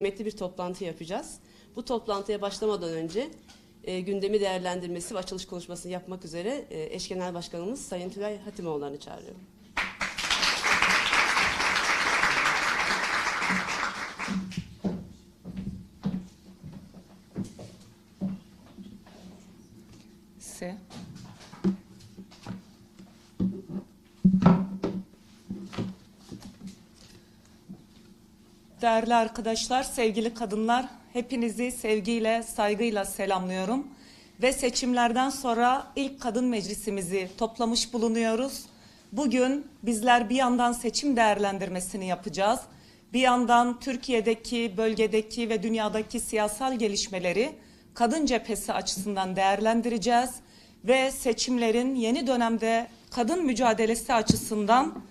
kıymetli bir toplantı yapacağız. Bu toplantıya başlamadan önce e, gündemi değerlendirmesi ve açılış konuşmasını yapmak üzere e, eş genel başkanımız Sayın Tülay Hatimoğulları'nı çağırıyorum. Değerli arkadaşlar, sevgili kadınlar, hepinizi sevgiyle, saygıyla selamlıyorum. Ve seçimlerden sonra ilk kadın meclisimizi toplamış bulunuyoruz. Bugün bizler bir yandan seçim değerlendirmesini yapacağız. Bir yandan Türkiye'deki, bölgedeki ve dünyadaki siyasal gelişmeleri kadın cephesi açısından değerlendireceğiz ve seçimlerin yeni dönemde kadın mücadelesi açısından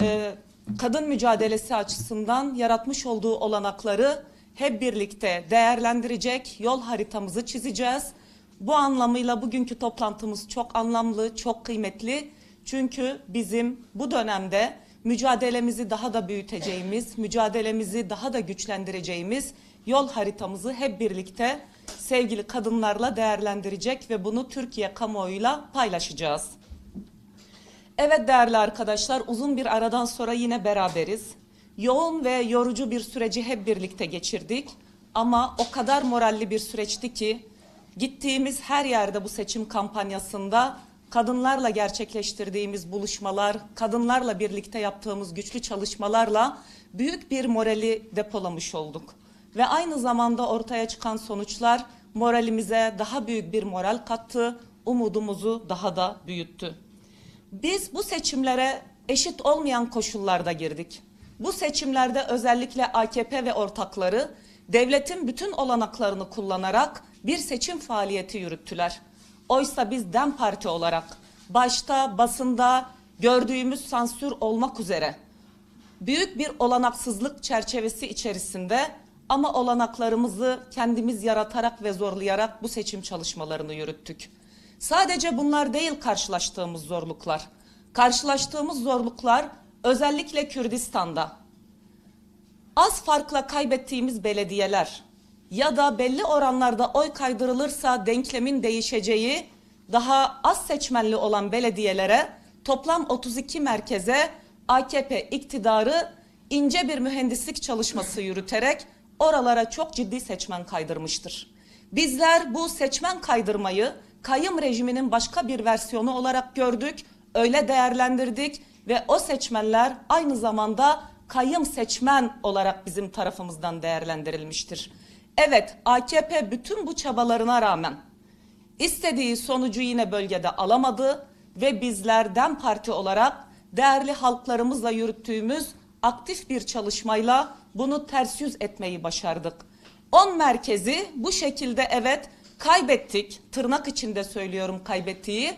e, kadın mücadelesi açısından yaratmış olduğu olanakları hep birlikte değerlendirecek yol haritamızı çizeceğiz. Bu anlamıyla bugünkü toplantımız çok anlamlı, çok kıymetli. Çünkü bizim bu dönemde mücadelemizi daha da büyüteceğimiz, mücadelemizi daha da güçlendireceğimiz yol haritamızı hep birlikte sevgili kadınlarla değerlendirecek ve bunu Türkiye kamuoyuyla paylaşacağız. Evet değerli arkadaşlar uzun bir aradan sonra yine beraberiz. Yoğun ve yorucu bir süreci hep birlikte geçirdik. Ama o kadar moralli bir süreçti ki gittiğimiz her yerde bu seçim kampanyasında kadınlarla gerçekleştirdiğimiz buluşmalar, kadınlarla birlikte yaptığımız güçlü çalışmalarla büyük bir morali depolamış olduk. Ve aynı zamanda ortaya çıkan sonuçlar moralimize daha büyük bir moral kattı, umudumuzu daha da büyüttü. Biz bu seçimlere eşit olmayan koşullarda girdik. Bu seçimlerde özellikle AKP ve ortakları devletin bütün olanaklarını kullanarak bir seçim faaliyeti yürüttüler. Oysa biz DEM Parti olarak başta basında gördüğümüz sansür olmak üzere büyük bir olanaksızlık çerçevesi içerisinde ama olanaklarımızı kendimiz yaratarak ve zorlayarak bu seçim çalışmalarını yürüttük. Sadece bunlar değil karşılaştığımız zorluklar. Karşılaştığımız zorluklar özellikle Kürdistan'da az farkla kaybettiğimiz belediyeler ya da belli oranlarda oy kaydırılırsa denklemin değişeceği daha az seçmenli olan belediyelere toplam 32 merkeze AKP iktidarı ince bir mühendislik çalışması yürüterek oralara çok ciddi seçmen kaydırmıştır. Bizler bu seçmen kaydırmayı kayım rejiminin başka bir versiyonu olarak gördük, öyle değerlendirdik ve o seçmenler aynı zamanda kayım seçmen olarak bizim tarafımızdan değerlendirilmiştir. Evet, AKP bütün bu çabalarına rağmen istediği sonucu yine bölgede alamadı ve bizler DEM Parti olarak değerli halklarımızla yürüttüğümüz aktif bir çalışmayla bunu ters yüz etmeyi başardık. 10 merkezi bu şekilde evet kaybettik. Tırnak içinde söylüyorum kaybettiği.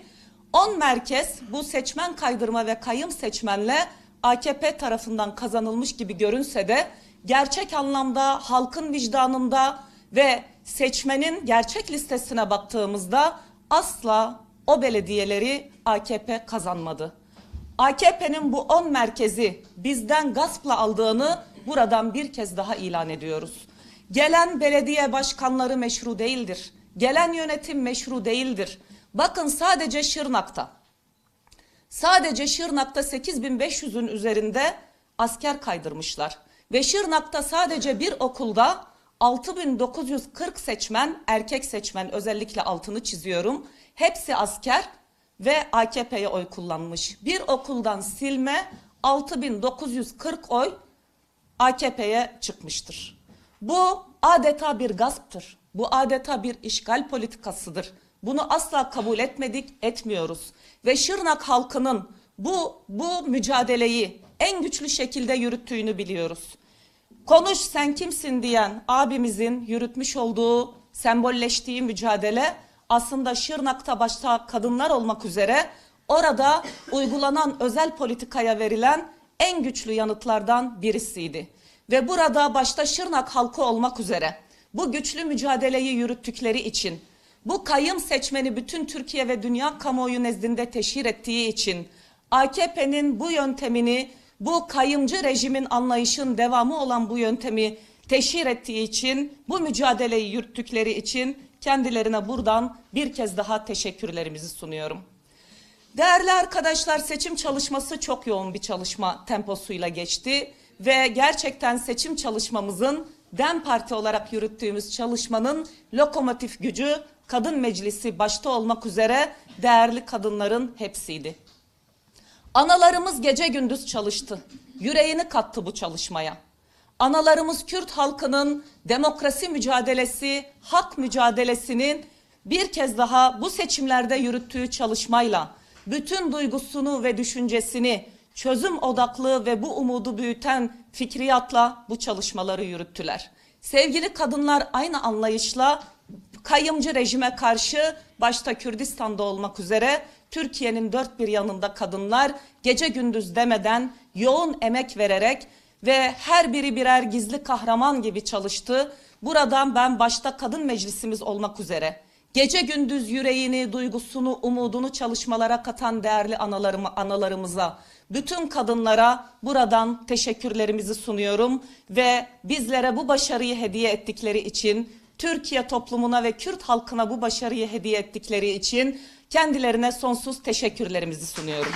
10 merkez bu seçmen kaydırma ve kayım seçmenle AKP tarafından kazanılmış gibi görünse de gerçek anlamda halkın vicdanında ve seçmenin gerçek listesine baktığımızda asla o belediyeleri AKP kazanmadı. AKP'nin bu 10 merkezi bizden gaspla aldığını buradan bir kez daha ilan ediyoruz. Gelen belediye başkanları meşru değildir. Gelen yönetim meşru değildir. Bakın sadece Şırnak'ta. Sadece Şırnak'ta 8500'ün üzerinde asker kaydırmışlar. Ve Şırnak'ta sadece bir okulda 6940 seçmen, erkek seçmen özellikle altını çiziyorum. Hepsi asker ve AKP'ye oy kullanmış. Bir okuldan silme 6940 oy AKP'ye çıkmıştır. Bu adeta bir gasptır. Bu adeta bir işgal politikasıdır. Bunu asla kabul etmedik, etmiyoruz. Ve Şırnak halkının bu bu mücadeleyi en güçlü şekilde yürüttüğünü biliyoruz. Konuş sen kimsin diyen abimizin yürütmüş olduğu, sembolleştiği mücadele aslında Şırnak'ta başta kadınlar olmak üzere orada uygulanan özel politikaya verilen en güçlü yanıtlardan birisiydi. Ve burada başta Şırnak halkı olmak üzere bu güçlü mücadeleyi yürüttükleri için, bu kayım seçmeni bütün Türkiye ve dünya kamuoyu nezdinde teşhir ettiği için, AKP'nin bu yöntemini, bu kayımcı rejimin anlayışın devamı olan bu yöntemi teşhir ettiği için, bu mücadeleyi yürüttükleri için kendilerine buradan bir kez daha teşekkürlerimizi sunuyorum. Değerli arkadaşlar seçim çalışması çok yoğun bir çalışma temposuyla geçti ve gerçekten seçim çalışmamızın DEM Parti olarak yürüttüğümüz çalışmanın lokomotif gücü kadın meclisi başta olmak üzere değerli kadınların hepsiydi. Analarımız gece gündüz çalıştı. Yüreğini kattı bu çalışmaya. Analarımız Kürt halkının demokrasi mücadelesi, hak mücadelesinin bir kez daha bu seçimlerde yürüttüğü çalışmayla bütün duygusunu ve düşüncesini çözüm odaklı ve bu umudu büyüten fikriyatla bu çalışmaları yürüttüler. Sevgili kadınlar aynı anlayışla kayımcı rejime karşı başta Kürdistan'da olmak üzere Türkiye'nin dört bir yanında kadınlar gece gündüz demeden yoğun emek vererek ve her biri birer gizli kahraman gibi çalıştı. Buradan ben başta kadın meclisimiz olmak üzere gece gündüz yüreğini, duygusunu, umudunu çalışmalara katan değerli analarımı, analarımıza, bütün kadınlara buradan teşekkürlerimizi sunuyorum ve bizlere bu başarıyı hediye ettikleri için, Türkiye toplumuna ve Kürt halkına bu başarıyı hediye ettikleri için kendilerine sonsuz teşekkürlerimizi sunuyorum.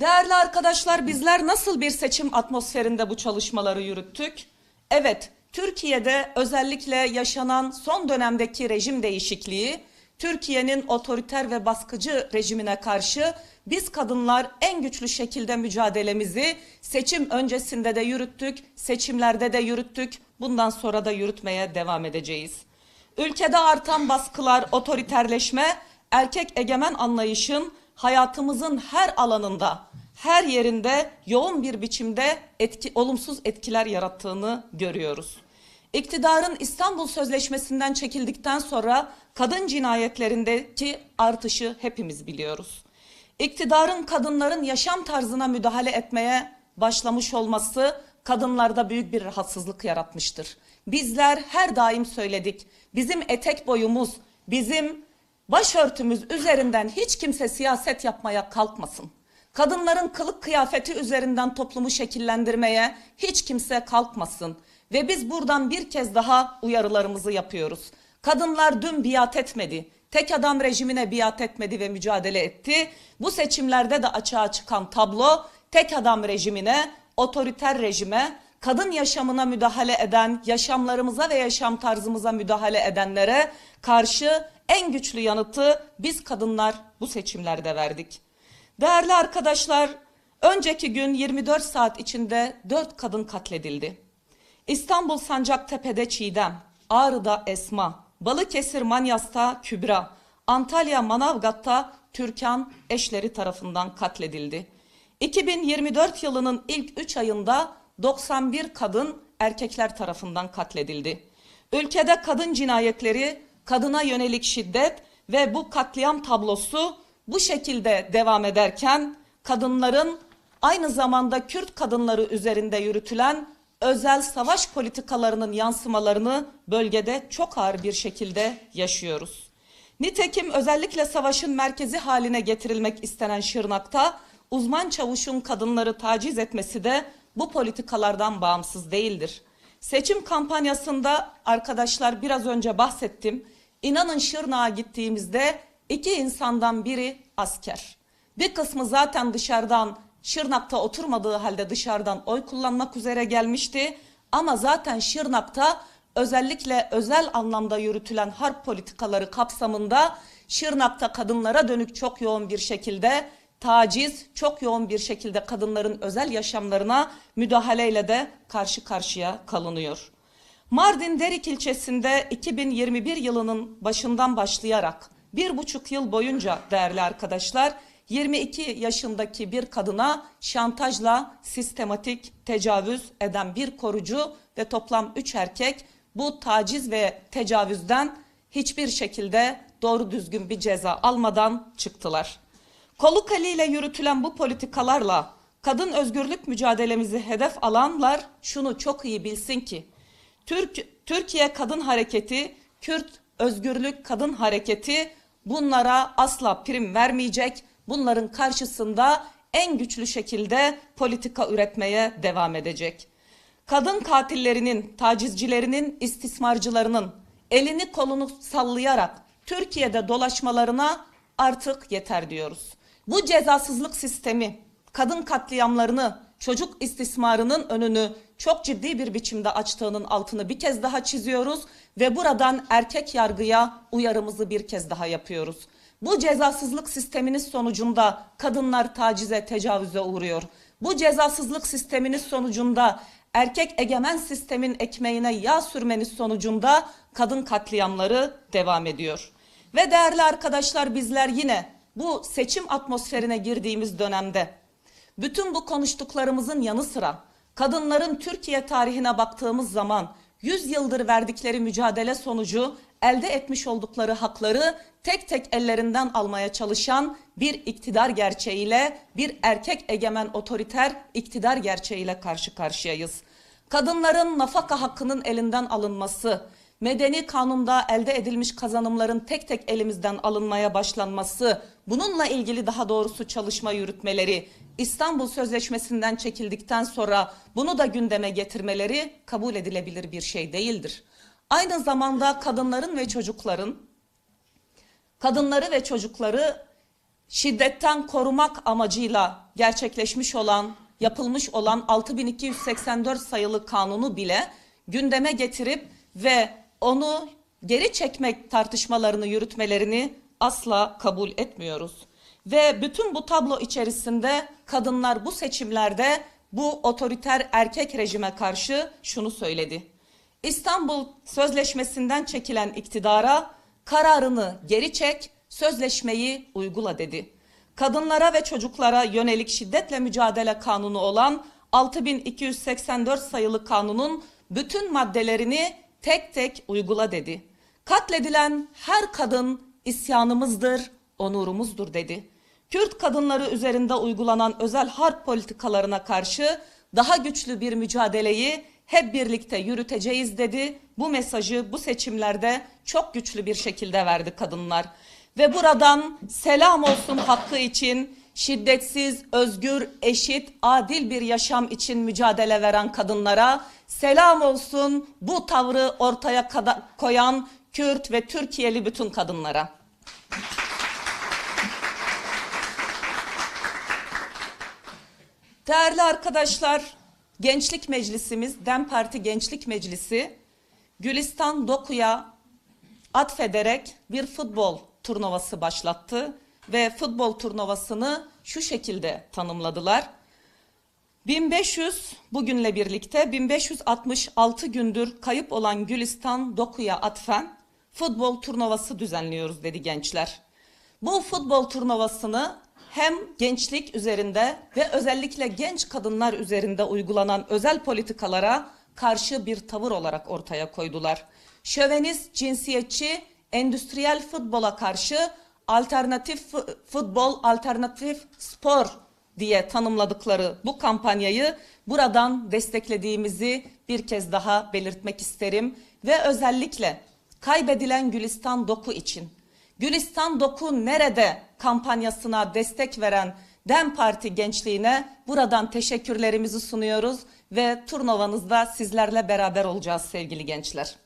Değerli arkadaşlar bizler nasıl bir seçim atmosferinde bu çalışmaları yürüttük? Evet, Türkiye'de özellikle yaşanan son dönemdeki rejim değişikliği, Türkiye'nin otoriter ve baskıcı rejimine karşı biz kadınlar en güçlü şekilde mücadelemizi seçim öncesinde de yürüttük, seçimlerde de yürüttük, bundan sonra da yürütmeye devam edeceğiz. Ülkede artan baskılar, otoriterleşme, erkek egemen anlayışın hayatımızın her alanında, her yerinde yoğun bir biçimde etki, olumsuz etkiler yarattığını görüyoruz. İktidarın İstanbul Sözleşmesi'nden çekildikten sonra kadın cinayetlerindeki artışı hepimiz biliyoruz. İktidarın kadınların yaşam tarzına müdahale etmeye başlamış olması kadınlarda büyük bir rahatsızlık yaratmıştır. Bizler her daim söyledik. Bizim etek boyumuz, bizim başörtümüz üzerinden hiç kimse siyaset yapmaya kalkmasın. Kadınların kılık kıyafeti üzerinden toplumu şekillendirmeye hiç kimse kalkmasın. Ve biz buradan bir kez daha uyarılarımızı yapıyoruz. Kadınlar dün biat etmedi. Tek adam rejimine biat etmedi ve mücadele etti. Bu seçimlerde de açığa çıkan tablo tek adam rejimine, otoriter rejime, kadın yaşamına müdahale eden, yaşamlarımıza ve yaşam tarzımıza müdahale edenlere karşı en güçlü yanıtı biz kadınlar bu seçimlerde verdik. Değerli arkadaşlar, önceki gün 24 saat içinde 4 kadın katledildi. İstanbul Sancaktepe'de Çiğdem, Ağrı'da Esma, Balıkesir Manyas'ta Kübra, Antalya Manavgat'ta Türkan eşleri tarafından katledildi. 2024 yılının ilk 3 ayında 91 kadın erkekler tarafından katledildi. Ülkede kadın cinayetleri, kadına yönelik şiddet ve bu katliam tablosu bu şekilde devam ederken kadınların aynı zamanda Kürt kadınları üzerinde yürütülen özel savaş politikalarının yansımalarını bölgede çok ağır bir şekilde yaşıyoruz. Nitekim özellikle savaşın merkezi haline getirilmek istenen Şırnak'ta uzman çavuşun kadınları taciz etmesi de bu politikalardan bağımsız değildir. Seçim kampanyasında arkadaşlar biraz önce bahsettim. İnanın Şırnak'a gittiğimizde iki insandan biri asker. Bir kısmı zaten dışarıdan Şırnak'ta oturmadığı halde dışarıdan oy kullanmak üzere gelmişti. Ama zaten Şırnak'ta özellikle özel anlamda yürütülen harp politikaları kapsamında Şırnak'ta kadınlara dönük çok yoğun bir şekilde taciz, çok yoğun bir şekilde kadınların özel yaşamlarına müdahaleyle de karşı karşıya kalınıyor. Mardin Derik ilçesinde 2021 yılının başından başlayarak bir buçuk yıl boyunca değerli arkadaşlar 22 yaşındaki bir kadına şantajla sistematik tecavüz eden bir korucu ve toplam 3 erkek bu taciz ve tecavüzden hiçbir şekilde doğru düzgün bir ceza almadan çıktılar. Koluk eliyle yürütülen bu politikalarla kadın özgürlük mücadelemizi hedef alanlar şunu çok iyi bilsin ki Türk, Türkiye Kadın Hareketi, Kürt Özgürlük Kadın Hareketi bunlara asla prim vermeyecek. Bunların karşısında en güçlü şekilde politika üretmeye devam edecek. Kadın katillerinin, tacizcilerinin, istismarcılarının elini kolunu sallayarak Türkiye'de dolaşmalarına artık yeter diyoruz. Bu cezasızlık sistemi kadın katliamlarını, çocuk istismarının önünü çok ciddi bir biçimde açtığının altını bir kez daha çiziyoruz ve buradan erkek yargıya uyarımızı bir kez daha yapıyoruz. Bu cezasızlık sisteminiz sonucunda kadınlar tacize, tecavüze uğruyor. Bu cezasızlık sisteminiz sonucunda erkek egemen sistemin ekmeğine yağ sürmeniz sonucunda kadın katliamları devam ediyor. Ve değerli arkadaşlar bizler yine bu seçim atmosferine girdiğimiz dönemde bütün bu konuştuklarımızın yanı sıra kadınların Türkiye tarihine baktığımız zaman 100 yıldır verdikleri mücadele sonucu elde etmiş oldukları hakları tek tek ellerinden almaya çalışan bir iktidar gerçeğiyle, bir erkek egemen otoriter iktidar gerçeğiyle karşı karşıyayız. Kadınların nafaka hakkının elinden alınması, medeni kanunda elde edilmiş kazanımların tek tek elimizden alınmaya başlanması, bununla ilgili daha doğrusu çalışma yürütmeleri, İstanbul Sözleşmesi'nden çekildikten sonra bunu da gündeme getirmeleri kabul edilebilir bir şey değildir. Aynı zamanda kadınların ve çocukların kadınları ve çocukları şiddetten korumak amacıyla gerçekleşmiş olan, yapılmış olan 6284 sayılı kanunu bile gündeme getirip ve onu geri çekmek tartışmalarını yürütmelerini asla kabul etmiyoruz. Ve bütün bu tablo içerisinde kadınlar bu seçimlerde bu otoriter erkek rejime karşı şunu söyledi. İstanbul Sözleşmesi'nden çekilen iktidara kararını geri çek, sözleşmeyi uygula dedi. Kadınlara ve çocuklara yönelik şiddetle mücadele kanunu olan 6284 sayılı kanunun bütün maddelerini tek tek uygula dedi. Katledilen her kadın isyanımızdır, onurumuzdur dedi. Kürt kadınları üzerinde uygulanan özel harp politikalarına karşı daha güçlü bir mücadeleyi hep birlikte yürüteceğiz dedi. Bu mesajı bu seçimlerde çok güçlü bir şekilde verdi kadınlar. Ve buradan selam olsun hakkı için şiddetsiz, özgür, eşit, adil bir yaşam için mücadele veren kadınlara selam olsun bu tavrı ortaya koyan Kürt ve Türkiye'li bütün kadınlara. Değerli arkadaşlar, Gençlik Meclisimiz, DEM Parti Gençlik Meclisi, Gülistan Doku'ya atfederek bir futbol turnuvası başlattı ve futbol turnuvasını şu şekilde tanımladılar. 1500 bugünle birlikte 1566 gündür kayıp olan Gülistan Doku'ya atfen futbol turnuvası düzenliyoruz dedi gençler. Bu futbol turnuvasını hem gençlik üzerinde ve özellikle genç kadınlar üzerinde uygulanan özel politikalara karşı bir tavır olarak ortaya koydular. Şövenist, cinsiyetçi, endüstriyel futbola karşı alternatif fu- futbol, alternatif spor diye tanımladıkları bu kampanyayı buradan desteklediğimizi bir kez daha belirtmek isterim ve özellikle kaybedilen Gülistan Doku için Gülistan Doku nerede kampanyasına destek veren DEM Parti gençliğine buradan teşekkürlerimizi sunuyoruz ve turnuvanızda sizlerle beraber olacağız sevgili gençler.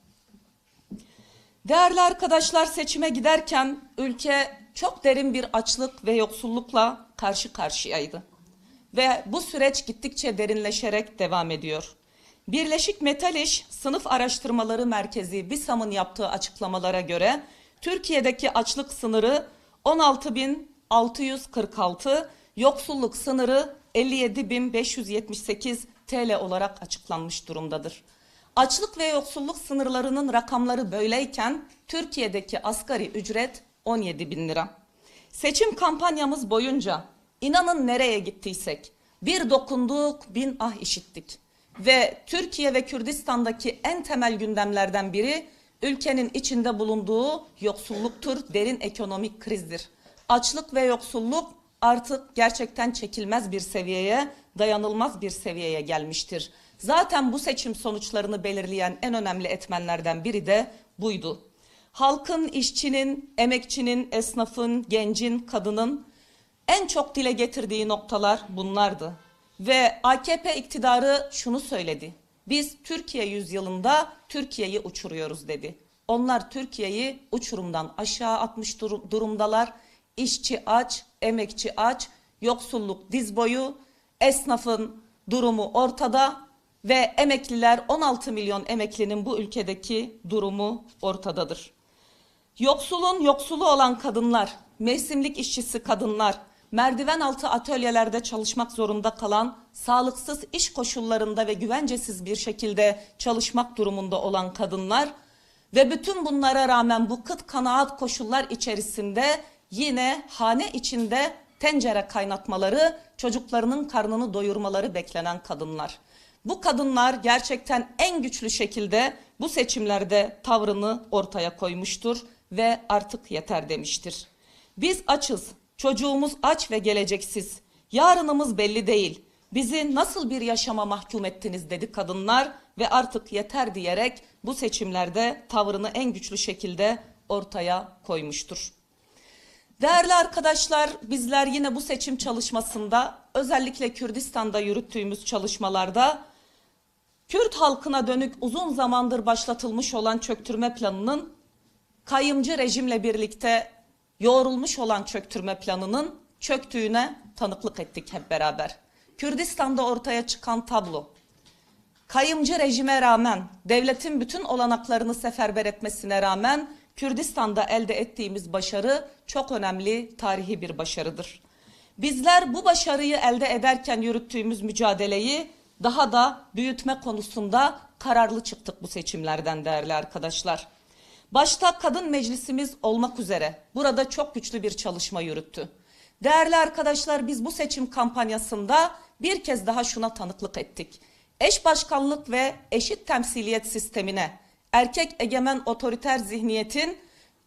Değerli arkadaşlar seçime giderken ülke çok derin bir açlık ve yoksullukla karşı karşıyaydı. Ve bu süreç gittikçe derinleşerek devam ediyor. Birleşik Metal İş Sınıf Araştırmaları Merkezi BİSAM'ın yaptığı açıklamalara göre Türkiye'deki açlık sınırı 16.646, yoksulluk sınırı 57.578 TL olarak açıklanmış durumdadır. Açlık ve yoksulluk sınırlarının rakamları böyleyken Türkiye'deki asgari ücret 17 bin lira. Seçim kampanyamız boyunca inanın nereye gittiysek bir dokunduk bin ah işittik. Ve Türkiye ve Kürdistan'daki en temel gündemlerden biri ülkenin içinde bulunduğu yoksulluktur, derin ekonomik krizdir. Açlık ve yoksulluk artık gerçekten çekilmez bir seviyeye, dayanılmaz bir seviyeye gelmiştir. Zaten bu seçim sonuçlarını belirleyen en önemli etmenlerden biri de buydu. Halkın, işçinin, emekçinin, esnafın, gencin, kadının En çok dile getirdiği noktalar bunlardı. Ve AKP iktidarı şunu söyledi. Biz Türkiye yüzyılında Türkiye'yi uçuruyoruz dedi. Onlar Türkiye'yi uçurumdan aşağı atmış dur- durumdalar. İşçi aç, emekçi aç, yoksulluk diz boyu, esnafın durumu ortada ve emekliler 16 milyon emeklinin bu ülkedeki durumu ortadadır. Yoksulun yoksulu olan kadınlar, mevsimlik işçisi kadınlar, merdiven altı atölyelerde çalışmak zorunda kalan, sağlıksız iş koşullarında ve güvencesiz bir şekilde çalışmak durumunda olan kadınlar ve bütün bunlara rağmen bu kıt kanaat koşullar içerisinde yine hane içinde tencere kaynatmaları, çocuklarının karnını doyurmaları beklenen kadınlar. Bu kadınlar gerçekten en güçlü şekilde bu seçimlerde tavrını ortaya koymuştur ve artık yeter demiştir. Biz açız, çocuğumuz aç ve geleceksiz. Yarınımız belli değil. Bizi nasıl bir yaşama mahkum ettiniz dedi kadınlar ve artık yeter diyerek bu seçimlerde tavrını en güçlü şekilde ortaya koymuştur. Değerli arkadaşlar, bizler yine bu seçim çalışmasında özellikle Kürdistan'da yürüttüğümüz çalışmalarda Kürt halkına dönük uzun zamandır başlatılmış olan çöktürme planının kayımcı rejimle birlikte yoğrulmuş olan çöktürme planının çöktüğüne tanıklık ettik hep beraber. Kürdistan'da ortaya çıkan tablo kayımcı rejime rağmen, devletin bütün olanaklarını seferber etmesine rağmen Kürdistan'da elde ettiğimiz başarı çok önemli tarihi bir başarıdır. Bizler bu başarıyı elde ederken yürüttüğümüz mücadeleyi daha da büyütme konusunda kararlı çıktık bu seçimlerden değerli arkadaşlar. Başta kadın meclisimiz olmak üzere burada çok güçlü bir çalışma yürüttü. Değerli arkadaşlar biz bu seçim kampanyasında bir kez daha şuna tanıklık ettik. Eş başkanlık ve eşit temsiliyet sistemine, erkek egemen otoriter zihniyetin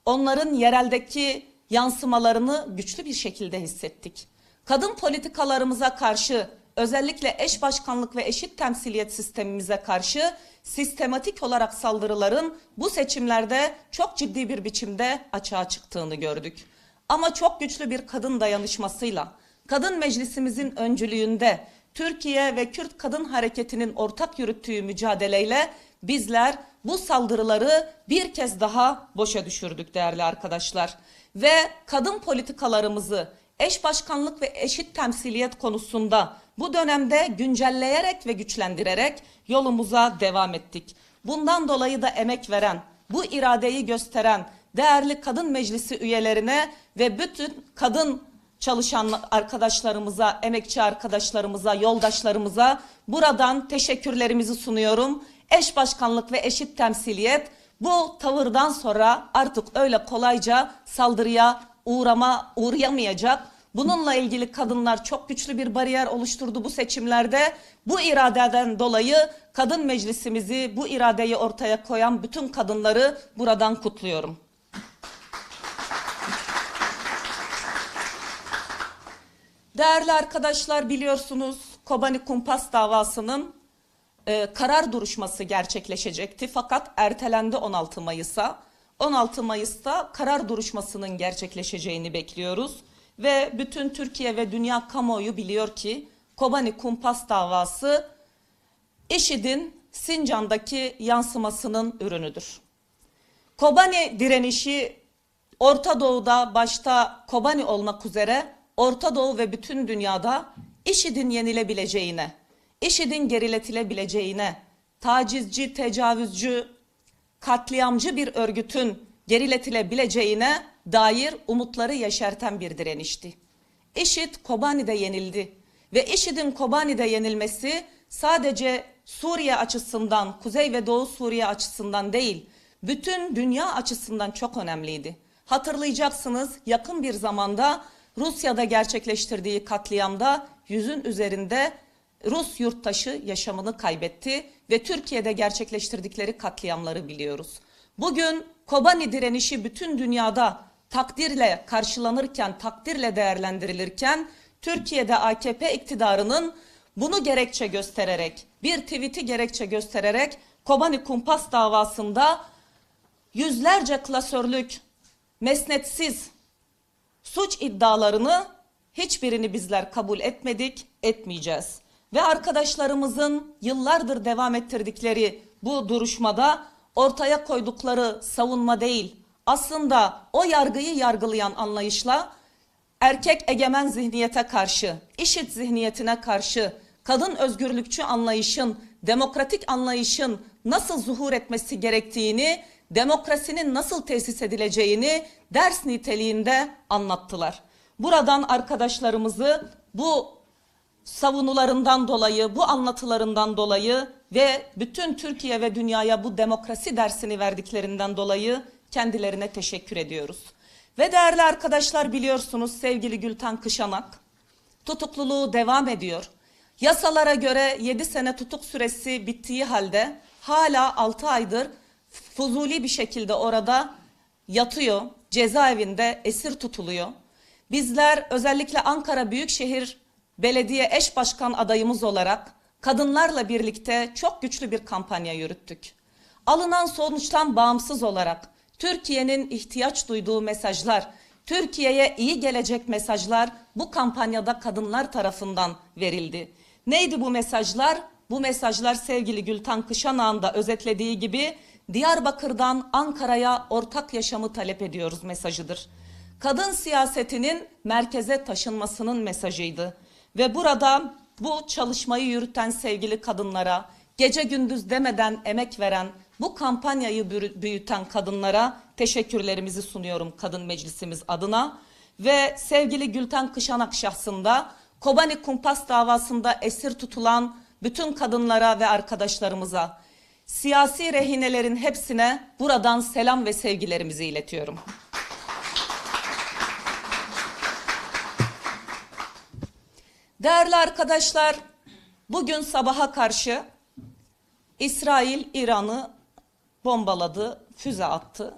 onların yereldeki yansımalarını güçlü bir şekilde hissettik. Kadın politikalarımıza karşı özellikle eş başkanlık ve eşit temsiliyet sistemimize karşı sistematik olarak saldırıların bu seçimlerde çok ciddi bir biçimde açığa çıktığını gördük. Ama çok güçlü bir kadın dayanışmasıyla, kadın meclisimizin öncülüğünde Türkiye ve Kürt kadın hareketinin ortak yürüttüğü mücadeleyle bizler bu saldırıları bir kez daha boşa düşürdük değerli arkadaşlar. Ve kadın politikalarımızı eş başkanlık ve eşit temsiliyet konusunda bu dönemde güncelleyerek ve güçlendirerek yolumuza devam ettik. Bundan dolayı da emek veren, bu iradeyi gösteren değerli kadın meclisi üyelerine ve bütün kadın çalışan arkadaşlarımıza, emekçi arkadaşlarımıza, yoldaşlarımıza buradan teşekkürlerimizi sunuyorum. Eş başkanlık ve eşit temsiliyet bu tavırdan sonra artık öyle kolayca saldırıya uğrama uğrayamayacak. Bununla ilgili kadınlar çok güçlü bir bariyer oluşturdu bu seçimlerde. Bu iradeden dolayı kadın meclisimizi, bu iradeyi ortaya koyan bütün kadınları buradan kutluyorum. Değerli arkadaşlar biliyorsunuz Kobani Kumpas davasının e, karar duruşması gerçekleşecekti fakat ertelendi 16 Mayıs'a. 16 Mayıs'ta karar duruşmasının gerçekleşeceğini bekliyoruz ve bütün Türkiye ve dünya kamuoyu biliyor ki Kobani Kumpas davası IŞİD'in Sincan'daki yansımasının ürünüdür. Kobani direnişi Orta Doğu'da başta Kobani olmak üzere Orta Doğu ve bütün dünyada IŞİD'in yenilebileceğine, IŞİD'in geriletilebileceğine, tacizci, tecavüzcü, katliamcı bir örgütün geriletilebileceğine dair umutları yeşerten bir direnişti. IŞİD Kobani'de yenildi ve IŞİD'in Kobani'de yenilmesi sadece Suriye açısından, Kuzey ve Doğu Suriye açısından değil, bütün dünya açısından çok önemliydi. Hatırlayacaksınız yakın bir zamanda Rusya'da gerçekleştirdiği katliamda yüzün üzerinde Rus yurttaşı yaşamını kaybetti ve Türkiye'de gerçekleştirdikleri katliamları biliyoruz. Bugün Kobani direnişi bütün dünyada takdirle karşılanırken, takdirle değerlendirilirken Türkiye'de AKP iktidarının bunu gerekçe göstererek, bir tweet'i gerekçe göstererek Kobani Kumpas davasında yüzlerce klasörlük, mesnetsiz suç iddialarını hiçbirini bizler kabul etmedik, etmeyeceğiz. Ve arkadaşlarımızın yıllardır devam ettirdikleri bu duruşmada ortaya koydukları savunma değil, aslında o yargıyı yargılayan anlayışla erkek egemen zihniyete karşı, işit zihniyetine karşı, kadın özgürlükçü anlayışın, demokratik anlayışın nasıl zuhur etmesi gerektiğini, demokrasinin nasıl tesis edileceğini ders niteliğinde anlattılar. Buradan arkadaşlarımızı bu savunularından dolayı, bu anlatılarından dolayı ve bütün Türkiye ve dünyaya bu demokrasi dersini verdiklerinden dolayı kendilerine teşekkür ediyoruz. Ve değerli arkadaşlar biliyorsunuz sevgili Gülten Kışanak tutukluluğu devam ediyor. Yasalara göre 7 sene tutuk süresi bittiği halde hala 6 aydır fuzuli bir şekilde orada yatıyor. Cezaevinde esir tutuluyor. Bizler özellikle Ankara Büyükşehir Belediye Eş Başkan adayımız olarak kadınlarla birlikte çok güçlü bir kampanya yürüttük. Alınan sonuçtan bağımsız olarak Türkiye'nin ihtiyaç duyduğu mesajlar, Türkiye'ye iyi gelecek mesajlar bu kampanyada kadınlar tarafından verildi. Neydi bu mesajlar? Bu mesajlar sevgili Gülten Kışanağ'ın da özetlediği gibi Diyarbakır'dan Ankara'ya ortak yaşamı talep ediyoruz mesajıdır. Kadın siyasetinin merkeze taşınmasının mesajıydı. Ve burada bu çalışmayı yürüten sevgili kadınlara, gece gündüz demeden emek veren, bu kampanyayı büyüten kadınlara teşekkürlerimizi sunuyorum Kadın Meclisimiz adına. Ve sevgili Gülten Kışanak şahsında Kobani Kumpas davasında esir tutulan bütün kadınlara ve arkadaşlarımıza, siyasi rehinelerin hepsine buradan selam ve sevgilerimizi iletiyorum. Değerli arkadaşlar, bugün sabaha karşı İsrail İran'ı bombaladı, füze attı.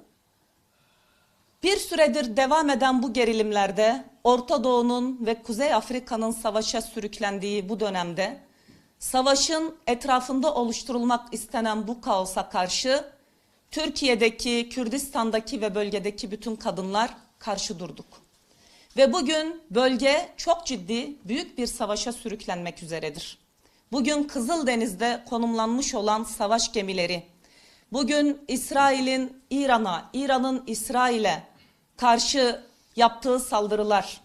Bir süredir devam eden bu gerilimlerde Orta Doğu'nun ve Kuzey Afrika'nın savaşa sürüklendiği bu dönemde savaşın etrafında oluşturulmak istenen bu kaosa karşı Türkiye'deki, Kürdistan'daki ve bölgedeki bütün kadınlar karşı durduk. Ve bugün bölge çok ciddi büyük bir savaşa sürüklenmek üzeredir. Bugün Kızıldeniz'de konumlanmış olan savaş gemileri, bugün İsrail'in İran'a, İran'ın İsrail'e karşı yaptığı saldırılar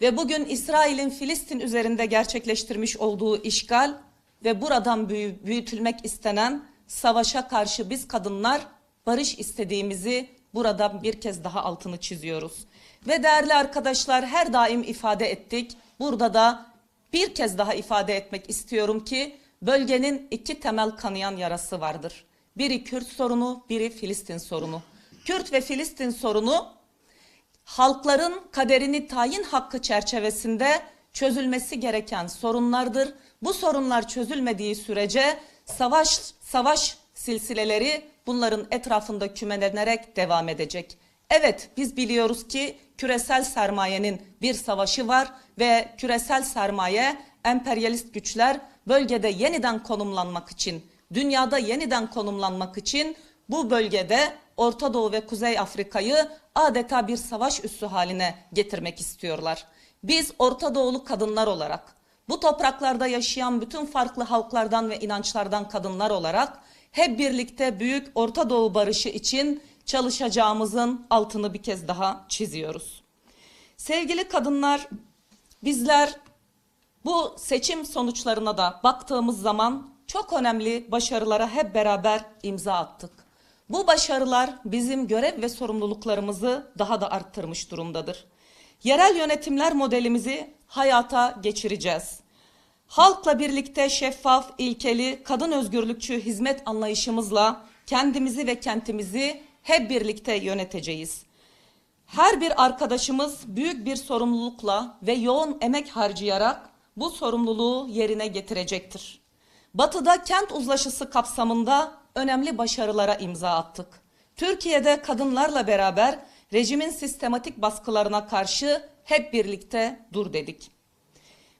ve bugün İsrail'in Filistin üzerinde gerçekleştirmiş olduğu işgal ve buradan büyü- büyütülmek istenen savaşa karşı biz kadınlar barış istediğimizi buradan bir kez daha altını çiziyoruz. Ve değerli arkadaşlar her daim ifade ettik. Burada da bir kez daha ifade etmek istiyorum ki bölgenin iki temel kanayan yarası vardır. Biri Kürt sorunu, biri Filistin sorunu. Kürt ve Filistin sorunu halkların kaderini tayin hakkı çerçevesinde çözülmesi gereken sorunlardır. Bu sorunlar çözülmediği sürece savaş savaş silsileleri bunların etrafında kümelenerek devam edecek. Evet biz biliyoruz ki küresel sermayenin bir savaşı var ve küresel sermaye emperyalist güçler bölgede yeniden konumlanmak için, dünyada yeniden konumlanmak için bu bölgede Orta Doğu ve Kuzey Afrika'yı adeta bir savaş üssü haline getirmek istiyorlar. Biz Orta Doğulu kadınlar olarak, bu topraklarda yaşayan bütün farklı halklardan ve inançlardan kadınlar olarak hep birlikte büyük Orta Doğu barışı için çalışacağımızın altını bir kez daha çiziyoruz. Sevgili kadınlar, bizler bu seçim sonuçlarına da baktığımız zaman çok önemli başarılara hep beraber imza attık. Bu başarılar bizim görev ve sorumluluklarımızı daha da arttırmış durumdadır. Yerel yönetimler modelimizi hayata geçireceğiz. Halkla birlikte şeffaf, ilkeli, kadın özgürlükçü hizmet anlayışımızla kendimizi ve kentimizi hep birlikte yöneteceğiz. Her bir arkadaşımız büyük bir sorumlulukla ve yoğun emek harcayarak bu sorumluluğu yerine getirecektir. Batı'da kent uzlaşısı kapsamında önemli başarılara imza attık. Türkiye'de kadınlarla beraber rejimin sistematik baskılarına karşı hep birlikte dur dedik.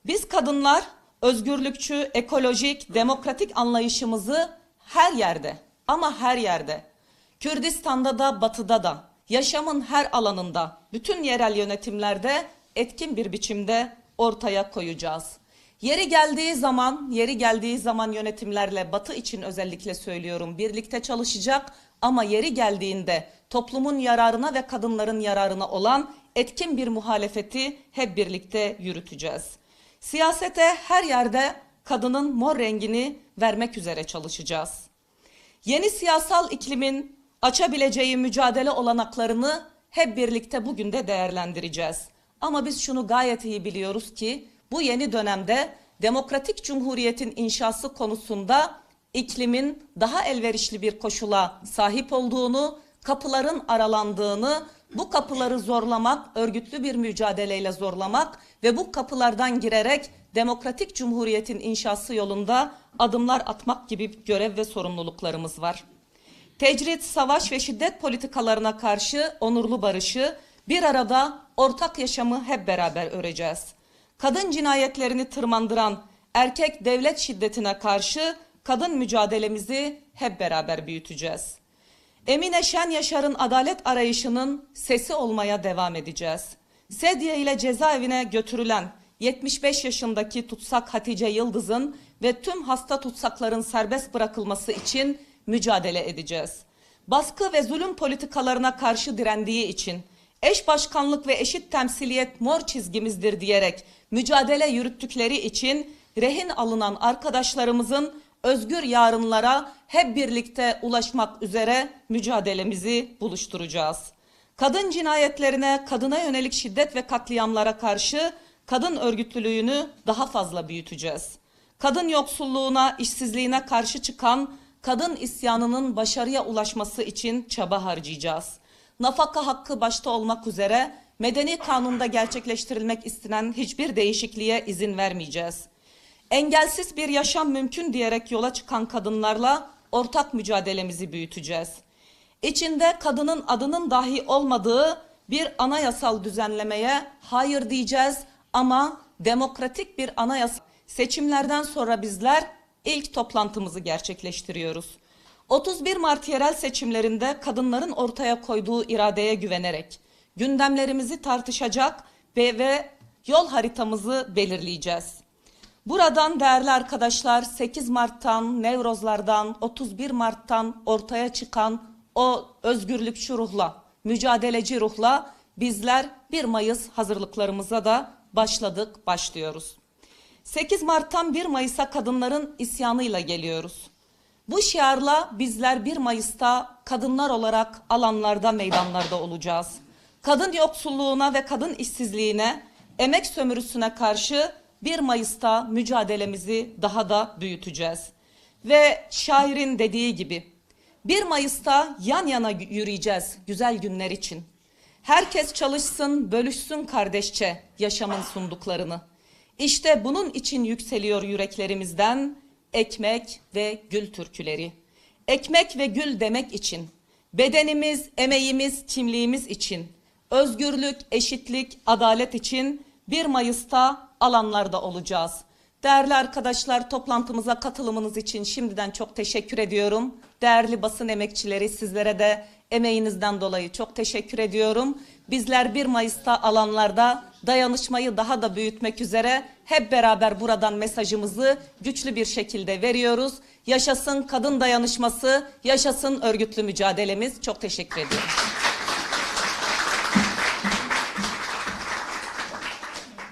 Biz kadınlar özgürlükçü, ekolojik, demokratik anlayışımızı her yerde ama her yerde Kürdistan'da da batıda da yaşamın her alanında bütün yerel yönetimlerde etkin bir biçimde ortaya koyacağız. Yeri geldiği zaman, yeri geldiği zaman yönetimlerle Batı için özellikle söylüyorum birlikte çalışacak ama yeri geldiğinde toplumun yararına ve kadınların yararına olan etkin bir muhalefeti hep birlikte yürüteceğiz. Siyasete her yerde kadının mor rengini vermek üzere çalışacağız. Yeni siyasal iklimin açabileceği mücadele olanaklarını hep birlikte bugün de değerlendireceğiz. Ama biz şunu gayet iyi biliyoruz ki bu yeni dönemde demokratik cumhuriyetin inşası konusunda iklimin daha elverişli bir koşula sahip olduğunu, kapıların aralandığını, bu kapıları zorlamak, örgütlü bir mücadeleyle zorlamak ve bu kapılardan girerek demokratik cumhuriyetin inşası yolunda adımlar atmak gibi görev ve sorumluluklarımız var. Tecrit, savaş ve şiddet politikalarına karşı onurlu barışı bir arada ortak yaşamı hep beraber öreceğiz. Kadın cinayetlerini tırmandıran erkek devlet şiddetine karşı kadın mücadelemizi hep beraber büyüteceğiz. Emine Şen Yaşar'ın adalet arayışının sesi olmaya devam edeceğiz. Sedye ile cezaevine götürülen 75 yaşındaki tutsak Hatice Yıldız'ın ve tüm hasta tutsakların serbest bırakılması için mücadele edeceğiz. Baskı ve zulüm politikalarına karşı direndiği için eş başkanlık ve eşit temsiliyet mor çizgimizdir diyerek mücadele yürüttükleri için rehin alınan arkadaşlarımızın özgür yarınlara hep birlikte ulaşmak üzere mücadelemizi buluşturacağız. Kadın cinayetlerine, kadına yönelik şiddet ve katliamlara karşı kadın örgütlülüğünü daha fazla büyüteceğiz. Kadın yoksulluğuna, işsizliğine karşı çıkan kadın isyanının başarıya ulaşması için çaba harcayacağız. Nafaka hakkı başta olmak üzere medeni kanunda gerçekleştirilmek istenen hiçbir değişikliğe izin vermeyeceğiz. Engelsiz bir yaşam mümkün diyerek yola çıkan kadınlarla ortak mücadelemizi büyüteceğiz. İçinde kadının adının dahi olmadığı bir anayasal düzenlemeye hayır diyeceğiz ama demokratik bir anayasa seçimlerden sonra bizler ilk toplantımızı gerçekleştiriyoruz. 31 Mart yerel seçimlerinde kadınların ortaya koyduğu iradeye güvenerek gündemlerimizi tartışacak ve, ve yol haritamızı belirleyeceğiz. Buradan değerli arkadaşlar 8 Mart'tan, Nevrozlardan, 31 Mart'tan ortaya çıkan o özgürlükçü ruhla, mücadeleci ruhla bizler 1 Mayıs hazırlıklarımıza da başladık, başlıyoruz. 8 Mart'tan 1 Mayıs'a kadınların isyanıyla geliyoruz. Bu şiarla bizler 1 Mayıs'ta kadınlar olarak alanlarda, meydanlarda olacağız. Kadın yoksulluğuna ve kadın işsizliğine, emek sömürüsüne karşı 1 Mayıs'ta mücadelemizi daha da büyüteceğiz. Ve şairin dediği gibi 1 Mayıs'ta yan yana yürüyeceğiz güzel günler için. Herkes çalışsın, bölüşsün kardeşçe yaşamın sunduklarını. İşte bunun için yükseliyor yüreklerimizden ekmek ve gül türküleri. Ekmek ve gül demek için, bedenimiz, emeğimiz, kimliğimiz için, özgürlük, eşitlik, adalet için 1 Mayıs'ta alanlarda olacağız. Değerli arkadaşlar toplantımıza katılımınız için şimdiden çok teşekkür ediyorum. Değerli basın emekçileri sizlere de emeğinizden dolayı çok teşekkür ediyorum. Bizler 1 Mayıs'ta alanlarda dayanışmayı daha da büyütmek üzere hep beraber buradan mesajımızı güçlü bir şekilde veriyoruz. Yaşasın kadın dayanışması, yaşasın örgütlü mücadelemiz. Çok teşekkür ediyorum.